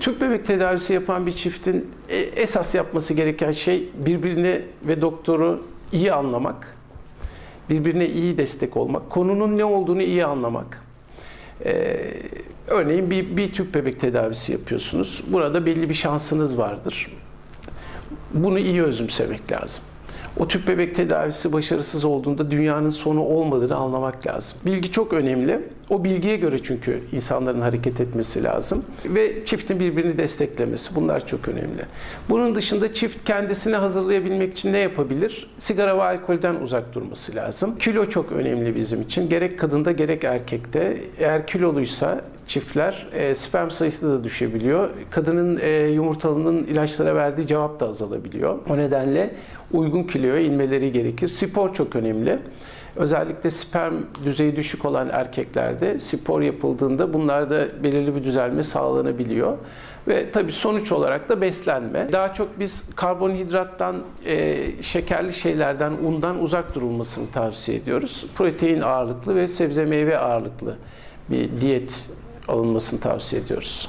Tüp bebek tedavisi yapan bir çiftin e, esas yapması gereken şey birbirini ve doktoru iyi anlamak, birbirine iyi destek olmak, konunun ne olduğunu iyi anlamak. Ee, örneğin bir, bir tüp bebek tedavisi yapıyorsunuz. Burada belli bir şansınız vardır. Bunu iyi özümsemek lazım. O tüp bebek tedavisi başarısız olduğunda dünyanın sonu olmadığını anlamak lazım. Bilgi çok önemli. O bilgiye göre çünkü insanların hareket etmesi lazım. Ve çiftin birbirini desteklemesi. Bunlar çok önemli. Bunun dışında çift kendisini hazırlayabilmek için ne yapabilir? Sigara ve alkolden uzak durması lazım. Kilo çok önemli bizim için. Gerek kadında gerek erkekte. Eğer kiloluysa çiftler e, sperm sayısı da düşebiliyor. Kadının e, yumurtalının ilaçlara verdiği cevap da azalabiliyor. O nedenle uygun kiloya inmeleri gerekir. Spor çok önemli. Özellikle sperm düzeyi düşük olan erkeklerde spor yapıldığında bunlarda belirli bir düzelme sağlanabiliyor. Ve tabii sonuç olarak da beslenme. Daha çok biz karbonhidrattan, e, şekerli şeylerden, undan uzak durulmasını tavsiye ediyoruz. Protein ağırlıklı ve sebze meyve ağırlıklı bir diyet alınmasını tavsiye ediyoruz.